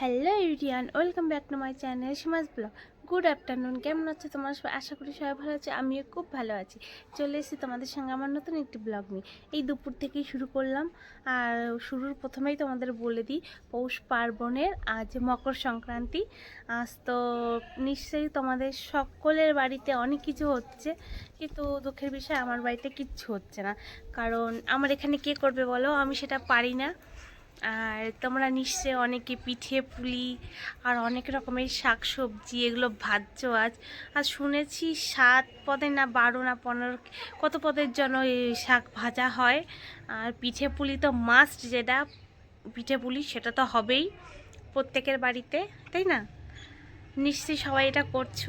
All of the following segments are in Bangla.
Hello ইউরিয়ান, welcome back to my channel Seema's blog. Good afternoon, কেমন আছে তোমার সবাই? আশা করি সবাই ভালো আছে, আমিও খুব ভালো আছি। চলে এসেছি তোমাদের সঙ্গে আমার নতুন একটি ব্লগ নিয়ে। এই দুপুর থেকেই শুরু করলাম, আর শুরুর প্রথমেই তোমাদের বলে দিই, পৌষ পার্বণের আজ মকর সংক্রান্তি। আজ তো নিশ্চয়ই তোমাদের সকলের বাড়িতে অনেক কিছু হচ্ছে, কিন্তু দুঃখের বিষয় আমার বাড়িতে কিচ্ছু হচ্ছে না। কারণ আমার এখানে কে করবে বলো? আমি সেটা পারি না। আর তোমরা নিশ্চয় অনেকে পিঠে পুলি আর অনেক রকমের শাক সবজি এগুলো ভাজ্য আজ। আর শুনেছি সাত পদে না বারো না পনেরো, কত পদের জন্য শাক ভাজা হয়? আর পিঠে পুলি তো মাস্ট যেটা, পিঠে পুলি সেটা তো হবেই প্রত্যেকের বাড়িতে, তাই না? নিশ্চয়ই সবাই এটা করছ।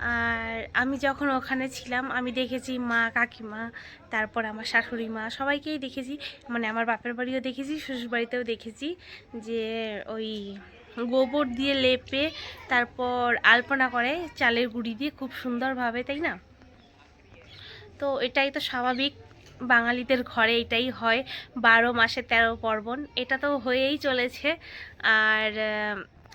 আর আমি যখন ওখানে ছিলাম, আমি দেখেছি মা, কাকিমা, তারপর আমার শাশুড়ি মা, সবাইকেই দেখেছি। মানে আমার বাপের বাড়িও দেখেছি শ্বশুর বাড়িতেও দেখেছি যে ওই গোবর দিয়ে লেপে তারপর আলপনা করে, চালের গুঁড়ি দিয়ে খুব সুন্দরভাবে, তাই না? তো এটাই তো স্বাভাবিক। বাঙালিদের ঘরে এটাই হয়। বারো মাসে তেরো পার্বণ, এটা তো হয়েই চলেছে। আর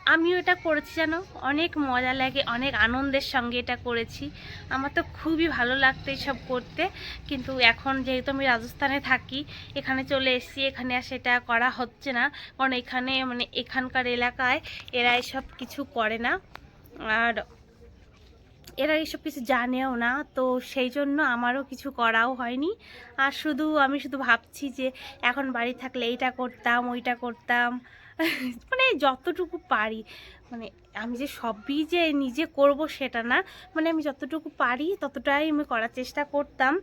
আমিও এটা করেছি জানো? অনেক মজা লাগে, অনেক আনন্দের সঙ্গে এটা করেছি। আমার তো খুবই ভালো লাগতো এইসব করতে। কিন্তু এখন যেহেতু আমি রাজস্থানে থাকি, এখানে চলে এসেছি, এখানে আর সেটা করা হচ্ছে না। কারণ এখানে মানে এখানকার এলাকায় এরা এসব কিছু করে না। আর এরা এইসব কিছু জানেও না। তো সেই জন্য আমারও কিছু করাও হয়নি। আর শুধু আমি শুধু ভাবছি যে, এখন বাড়ি থাকলে এইটা করতাম, ওইটা করতাম। মানে যতটুকু পারি। মানে আমি যে সবই যে নিজে করব সেটা না মানে আমি যতটুকু পারি ততটাই আমি করার চেষ্টা করতাম।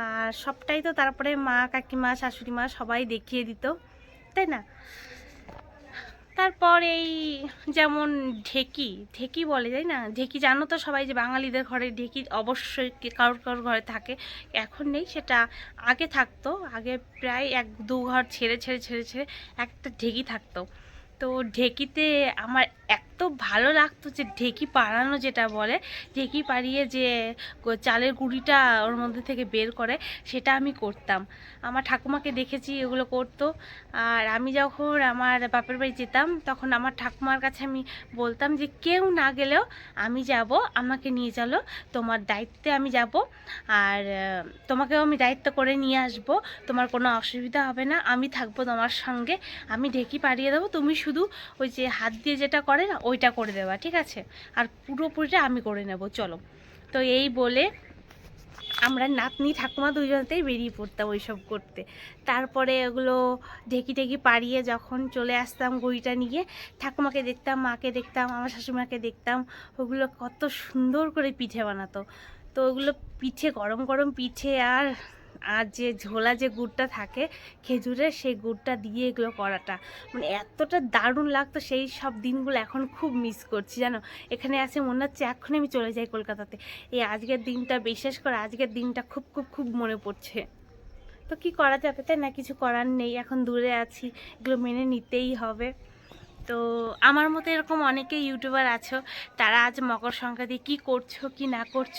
আর সবটাই তো তারপরে মা, কাকিমা শাশুড়ি মা সবাই দেখিয়ে দিত, তাই না? তারপর এই যেমন ঢেকি ঢেকি বলে, তাই না? ঢেকি জানো তো সবাই যে বাঙালিদের ঘরে ঢেকি অবশ্যই কারোর কারোর ঘরে থাকে। এখন নেই, সেটা আগে থাকতো। আগে প্রায় এক দু ঘর ছেড়ে ছেড়ে ছেড়ে ছেড়ে একটা ঢেকি থাকতো। তো ঢেকিতে আমার এত ভালো লাগতো যে ঢেকি পাড়ানো যেটা বলে, ঢেকি পাড়িয়ে যে চালের গুঁড়িটা ওর মধ্যে থেকে বের করে, সেটা আমি করতাম। আমার ঠাকুমাকে দেখেছি এগুলো করতো। আর আমি যখন আমার বাপের বাড়ি যেতাম, তখন আমার ঠাকুমার কাছে আমি বলতাম যে, কেউ না গেলেও আমি যাব, আমাকে নিয়ে চলো, তোমার দায়িত্বে আমি যাব। আর, তোমাকেও আমি দায়িত্ব করে নিয়ে আসব, তোমার কোনো অসুবিধা হবে না, আমি থাকব তোমার সঙ্গে, আমি ঢেকি পাড়িয়ে দেবো, তুমি শুধু ওই যে হাত দিয়ে যেটা করে না ওইটা করে দেওয়া ঠিক আছে? আর পুরোপুরিটা আমি করে নেব, চলো। তো এই বলে আমরা নাতনি ঠাকুমা দুজনতেই বেরিয়ে পড়তাম ওইসব করতে। তারপরে ওগুলো ঢেকি ঢেকি পাড়িয়ে যখন চলে আসতাম গড়িটা নিয়ে, ঠাকুমাকে দেখতাম, মাকে দেখতাম, আমার শাশুড়িমাকে দেখতাম, ওগুলো কত সুন্দর করে পিঠে বানাতো। তো ওগুলো পিঠে, গরম গরম পিঠে আর আর যে ঝোলা যে গুড়টা থাকে খেজুরের, সেই গুড়টা দিয়ে এগুলো করাটা। মানে এতটা দারুণ লাগতো সেই সব দিনগুলো এখন খুব মিস করছি, জানো? এখানে আছে মনে হচ্ছে এক্ষুনি আমি চলে যাই কলকাতাতে। এই আজকের দিনটা বিশেষ করে আজকের দিনটা খুব খুব খুব মনে পড়ছে। তো কি করা যাবে তাই না? কিছু করার নেই, এখন দূরে আছি, এগুলো মেনে নিতেই হবে। তো আমার মতো এরকম অনেকে ইউটিউবার আছো, তারা আজ মকর সংক্রান্তি কি করছ, কি না করছ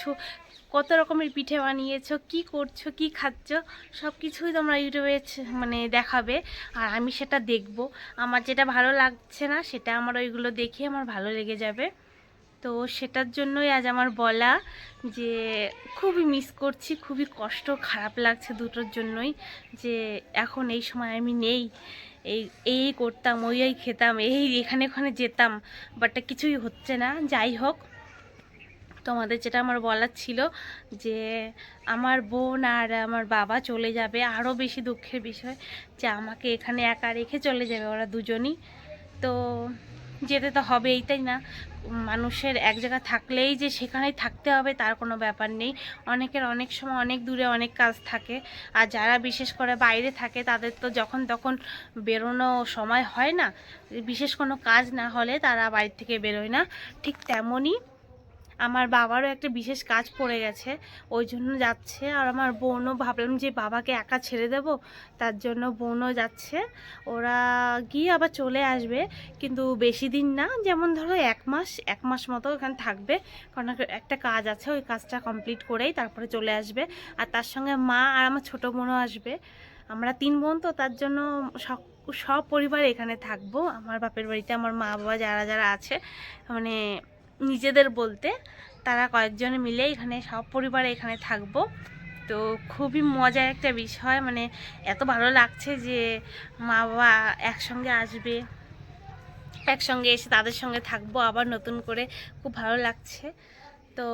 কত রকমের পিঠে বানিয়েছো, কি করছ, কি খাচ্ছ সব কিছুই তোমরা ইউটিউবে মানে দেখাবে, আর আমি সেটা দেখব। আমার যেটা ভালো লাগছে না, সেটা আমার ওইগুলো দেখে আমার ভালো লেগে যাবে। তো সেটার জন্যই আজ আমার বলা যে, খুবই মিস করছি, খুবই কষ্ট, খারাপ লাগছে দুটোর জন্যই যে, এখন এই সময় আমি নেই, এই এই করতাম, ওই খেতাম, এই, এখানে, ওখানে যেতাম বাট কিছুই হচ্ছে না। যাই হোক তোমাদের যেটা আমার বলার ছিল যে আমার বোন আর আমার বাবা চলে যাবে আরও বেশি দুঃখের বিষয় যে আমাকে এখানে একা রেখে চলে যাবে ওরা দুজনই। তো যেতে তো হবে এইটাই না? মানুষের এক জায়গা থাকলেই যে সেখানেই থাকতে হবে তার কোনো ব্যাপার নেই। অনেকের অনেক সময় অনেক দূরে অনেক কাজ থাকে আর যারা বিশেষ করে বাইরে থাকে তাদের তো যখন তখন বেরোনো সময় হয় না। বিশেষ কোনো কাজ না হলে তারা বাড়ি থেকে বেরোয় না। ঠিক তেমনই আমার বাবারও একটা বিশেষ কাজ পড়ে গেছে, ওই জন্য যাচ্ছে। আর আমার বোনও ভাবলাম যে বাবাকে একা ছেড়ে দেব, তার জন্য বোনও যাচ্ছে। ওরা গিয়ে আবার চলে আসবে, কিন্তু বেশি দিন না, যেমন ধরো এক মাস এক মাস মতো এখানে থাকবে। কারণ একটা কাজ আছে, ওই কাজটা কমপ্লিট করেই তারপরে চলে আসবে। আর তার সঙ্গে মা আর আমার ছোটো বোনও আসবে। আমরা তিন বোন, তো তার জন্য সব পরিবার এখানে থাকব। আমার বাপের বাড়িতে আমার মা বাবা যারা যারা আছে মানে নিজেদের বলতে, তারা কয়েকজন মিলে এখানে, সব পরিবার এখানে থাকব। তো খুবই মজার একটা বিষয় মানে এত ভালো লাগছে যে মা বাবা একসঙ্গে আসবে, একসঙ্গে এসে তাদের সঙ্গে থাকব, আবার নতুন করে খুব ভালো লাগছে। তো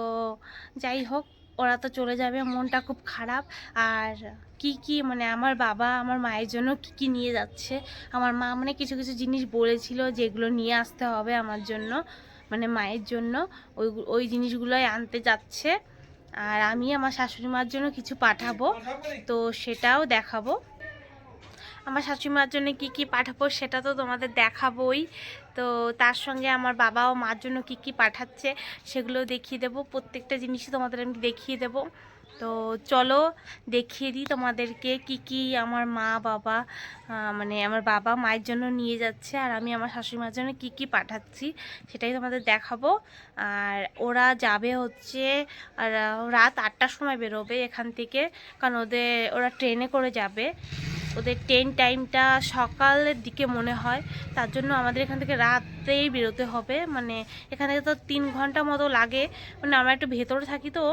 যাই হোক, ওরা তো চলে যাবে, মনটা খুব খারাপ। আর কি কি মানে আমার বাবা, আমার মায়ের জন্য কি কি নিয়ে যাচ্ছে, আমার মা মানে কিছু কিছু জিনিস বলেছিল যেগুলো নিয়ে আসতে হবে আমার জন্য। মানে মায়ের জন্য ওই ওই জিনিসগুলোই আনতে যাচ্ছে। আর আমি আমার শাশুড়ি মার জন্য কিছু পাঠাবো, তো সেটাও দেখাবো। আমার শাশুড়ি মার জন্য কি কি পাঠাবো সেটা তো তোমাদের দেখাবোই। তো তার সঙ্গে আমার বাবা ও মার জন্য কি কি পাঠাচ্ছে সেগুলো দেখিয়ে দেবো। প্রত্যেকটা জিনিসই তোমাদের আমি দেখিয়ে দেবো। তো চলো দেখিয়ে দিই তোমাদেরকে কি কি আমার মা, বাবা মানে আমার বাবা মায়ের জন্য নিয়ে যাচ্ছে আর আমি আমার শাশুড়ি মার জন্য কি কি পাঠাচ্ছি সেটাই তোমাদের দেখাবো। আর ওরা যাবে হচ্ছে, আর রাত আটটার সময় বেরোবে এখান থেকে, কারণ ওদের, ওরা ট্রেনে করে যাবে। ওদের ট্রেন টাইমটা সকালের দিকে মনে হয়, তার জন্য আমাদের এখান থেকে রাতেই বেরোতে হবে। মানে এখান থেকে তো তিন ঘণ্টা মতো লাগে মানে আমরা একটু ভেতরে থাকি তো,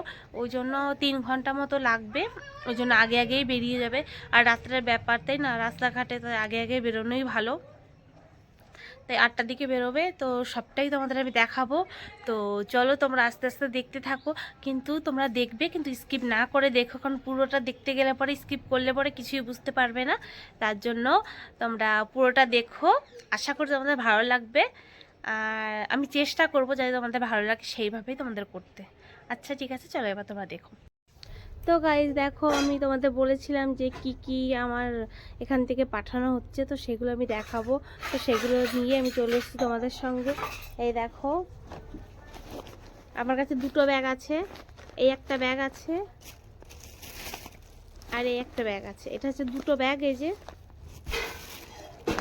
ওই জন্য তিন ঘণ্টা মতো লাগবে, ওই জন্য আগে আগেই বেরিয়ে যাবে। আর রাত্রের ব্যাপার তাই না, রাস্তাঘাটে তো আগে আগে বেরোনোই ভালো। তাই আটটার দিকে বেরোবে, তো সবটাই তোমাদের আমি দেখাবো। তো চলো তোমরা আস্তে আস্তে দেখতে থাকো, কিন্তু তোমরা দেখবে, কিন্তু স্কিপ না করে দেখো, কারণ পুরোটা দেখতে গেলে পরে স্কিপ করলে পরে কিছুই বুঝতে পারবে না। তার জন্য তোমরা পুরোটা দেখো। আশা করি তোমাদের ভালো লাগবে। আর আমি চেষ্টা করব যাতে তোমাদের ভালো লাগে সেইভাবেই তোমাদের করতে। আচ্ছা ঠিক আছে, চলো এবার তোমরা দেখো। তো গাইজ দেখো, আমি তোমাদের বলেছিলাম যে কি কি আমার এখান থেকে পাঠানো হচ্ছে, তো সেগুলো আমি দেখাবো। তো সেগুলো নিয়ে আমি চলে এসেছি তোমাদের সঙ্গে। এই দেখো, আমার কাছে দুটো ব্যাগ আছে। এই একটা ব্যাগ আছে আর এই একটা ব্যাগ আছে। এটা হচ্ছে দুটো ব্যাগ এই যে।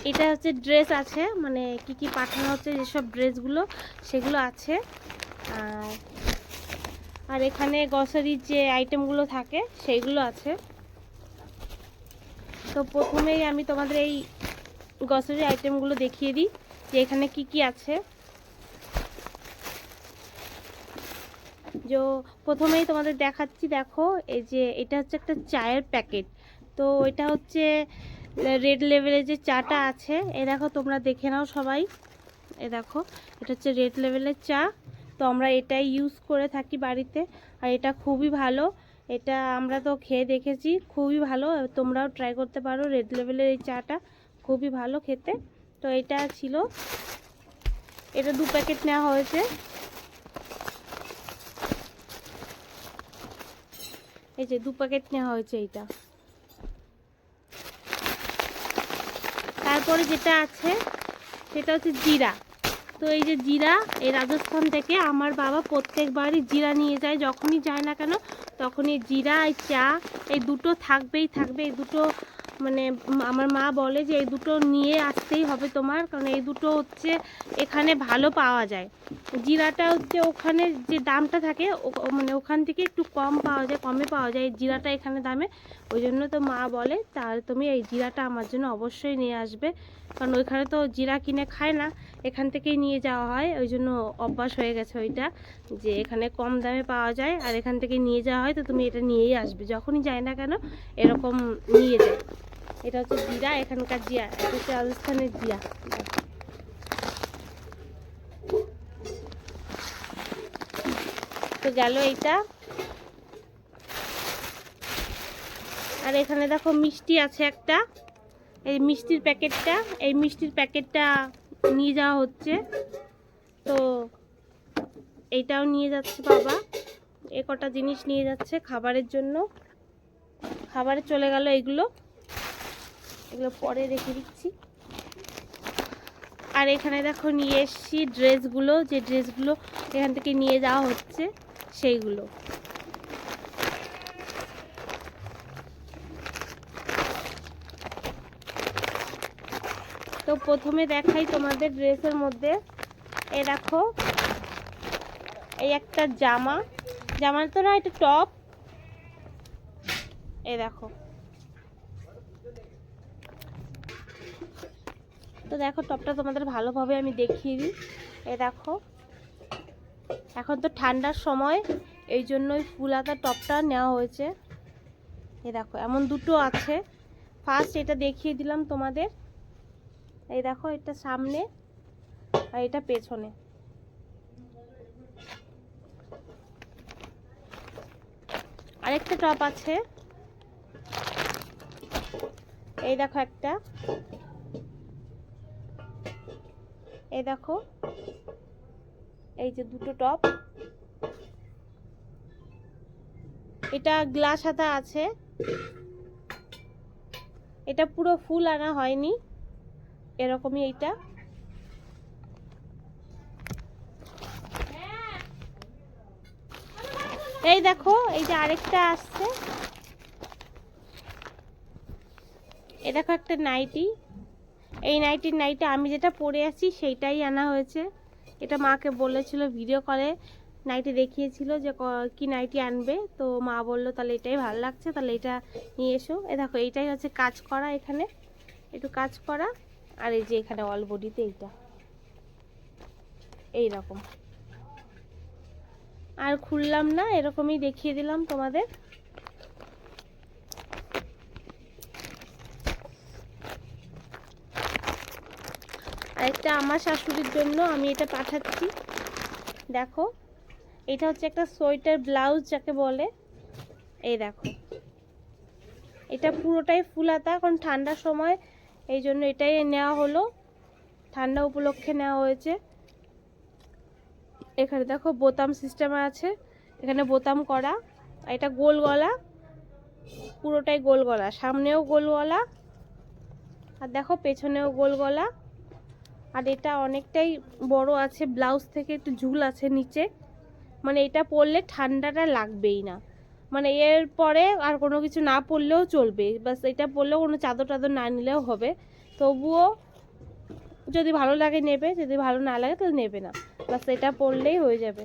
এটা হচ্ছে ড্রেস আছে মানে কি কি পাঠানো হচ্ছে, যেসব ড্রেসগুলো সেগুলো আছে। আর আর এখানে গ্রসারির যে আইটেমগুলো থাকে, সেইগুলো আছে। তো প্রথমেই আমি তোমাদের এই গ্রসারি আইটেমগুলো দেখিয়ে দিই যে এখানে কি কি আছে। যে, প্রথমেই তোমাদের দেখাচ্ছি, দেখো, এই যে এটা হচ্ছে একটা চায়ের প্যাকেট। তো এটা হচ্ছে, রেড লেভেলের যে চাটা আছে, এ দেখো তোমরা দেখে নাও সবাই। এ দেখো, এটা হচ্ছে রেড লেভেলের চা। তো আমরা এটাই ইউজ করে থাকি বাড়িতে। আর এটা খুবই ভালো। এটা আমরা তো খেয়ে দেখেছি, খুবই ভালো। তোমরাও ট্রাই করতে পারো। রেড লেভেলের এই চাটা খুবই ভালো খেতে। তো এটা ছিল। এটা দু প্যাকেট নেওয়া হয়েছে। এই যে দু প্যাকেট নেওয়া হয়েছে এইটা। তারপরে যেটা আছে, সেটা হচ্ছে জিরা। তো এই যে জিরা, এই রাজস্থান থেকে আমার বাবা প্রত্যেকবারই জিরা নিয়ে যায়, যখনই যায় না কেন, তখনই জিরা এই চা, এই দুটো থাকবেই থাকবে এই দুটো মানে আমার মা বলে যে এই দুটো নিয়ে আসতেই হবে তোমার, কারণ এই দুটো হচ্ছে এখানে ভালো পাওয়া যায়। জিরাটা হচ্ছে ওখানে যে দামটা থাকে মানে ওখান থেকে একটু কম পাওয়া যায়, কমে পাওয়া যায়, এই জিরাটা এখানে দামে। ওই জন্য তো মা বলে, তাহলে তুমি এই জিরাটা আমার জন্য অবশ্যই নিয়ে আসবে, কারণ ওইখানে তো জিরা কিনে খায় না। এখান থেকেই নিয়ে যাওয়া হয়। ওই জন্য অভ্যাস হয়ে গেছে ওইটা, যে এখানে কম দামে পাওয়া যায় আর এখান থেকে নিয়ে যাওয়া হয়, তো তুমি এটা নিয়েই আসবে। যখনই যায় না কেন, এরকম নিয়ে যায়। এটা হচ্ছে জিরা, এখানকার জিয়া এটা হচ্ছে রাজস্থানের জিয়া তো গেল এইটা। আর এখানে দেখো মিষ্টি আছে একটা। এই মিষ্টির প্যাকেটটা, এই মিষ্টির প্যাকেটটা নিয়ে যাওয়া হচ্ছে। তো এইটাও নিয়ে যাচ্ছে বাবা। এ কটা জিনিস নিয়ে যাচ্ছে খাবারের জন্য। খাবারে চলে গেল এগুলো। এগুলো পরে রেখে দিচ্ছি। আর এখানে দেখো নিয়ে এসছি ড্রেসগুলো। যে ড্রেসগুলো এখান থেকে নিয়ে যাওয়া হচ্ছে সেইগুলো। তো প্রথমে দেখাই তোমাদের ড্রেসের মধ্যে। এ দেখো, এই একটা জামা। জামা তো না, এটা টপ। এ দেখো। তো দেখো, টপটা তোমাদের ভালোভাবে আমি দেখিয়ে দিই। এ দেখো। এখন তো ঠান্ডার সময়, এই জন্যই ফুল হাতা টপটা নেওয়া হয়েছে। এ দেখো, এমন দুটো আছে। ফার্স্ট এটা দেখিয়ে দিলাম তোমাদের। এই দেখো, এটা সামনে আর এটা পেছনে। আরেকটা টপ আছে। এই দেখো একটা। এই দেখো, এই যে দুটো টপ। এটা গ্লাস হাতা আছে। এটা পুরো ফুল আনা হয়নি। এরকমই এইটা। এই দেখো, এই যে আরেকটা আসছে। এ দেখো একটা নাইটি। এই নাইটির নাইটি আমি যেটা পরে আছি সেইটাই আনা হয়েছে। এটা মাকে বলেছিল ভিডিও কলে, নাইটি দেখিয়েছিল যে ক- কি নাইটি আনবে। তো মা বলল, তাহলে এটাই ভালো লাগছে, তাহলে এটা নিয়ে এসো। এ দেখো, এইটাই হচ্ছে কাজ করা এখানে। একটু কাজ করা। আর এই যে এখানে অল বডিতে এইটা। এই রকম আর খুললাম না, এরকমই দেখিয়ে দিলাম তোমাদের। আরেকটা আমার শাশুড়ির জন্য আমি এটা পাঠাচ্ছি। দেখো, এটা হচ্ছে একটা সোয়েটার ব্লাউজ যাকে বলে। এই দেখো। এটা পুরোটাই ফুল হাতা এখন ঠান্ডার সময় এই জন্য এটাই নেওয়া হলো। ঠান্ডা উপলক্ষে নেওয়া হয়েছে। এখানে দেখো বোতাম সিস্টেম আছে। এখানে বোতাম করা। এটা গোল গলা। পুরোটাই গোল গলা। সামনেও গোল গলা। আর দেখো পেছনেও গোল গলা। আর এটা অনেকটাই বড় আছে। ব্লাউজ থেকে একটু ঝুল আছে নিচে। মানে এটা পরলে ঠান্ডাটা লাগবেই না। মানে এর পরে আর কোনো কিছু না পরলেও চলবে। বাস এটা পরলেও কোনো চাদর টাদর না নিলেও হবে। তবুও যদি ভালো লাগে নেবে, যদি ভালো না লাগে তাহলে নেবে না। বাস এটা পরলেই হয়ে যাবে।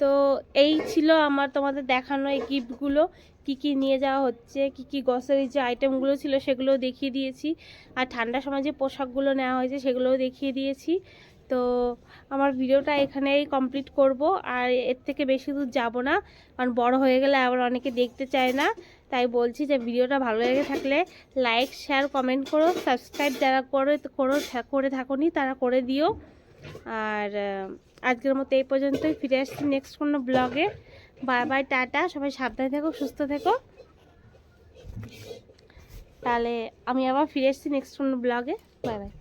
তো এই ছিল আমার তোমাদের দেখানো এই গিফটগুলো। কি কি নিয়ে যাওয়া হচ্ছে, কি কি গ্রসারি যে আইটেমগুলো ছিল সেগুলোও দেখিয়ে দিয়েছি। আর ঠান্ডার সময় যে পোশাকগুলো নেওয়া হয়েছে সেগুলোও দেখিয়ে দিয়েছি। তো আমার ভিডিওটা এখানেই কমপ্লিট করব। আর এর থেকে বেশি দূর যাব না, কারণ বড় হয়ে গেলে আবার অনেকে দেখতে চায় না। তাই বলছি যে ভিডিওটা ভালো লেগে থাকলে লাইক শেয়ার কমেন্ট করো সাবস্ক্রাইব যারা করে, করো করে থাকোনি তারা করে দিও। আর আজকের মতো এই পর্যন্তই, ফিরে আসছি নেক্সট কোনো ব্লগে বাই বাই টাটা, সবাই সাবধানে থেকো, সুস্থ থেকো। তাহলে আমি আবার ফিরে এসেছি নেক্সট কোনো ব্লগে বাই বাই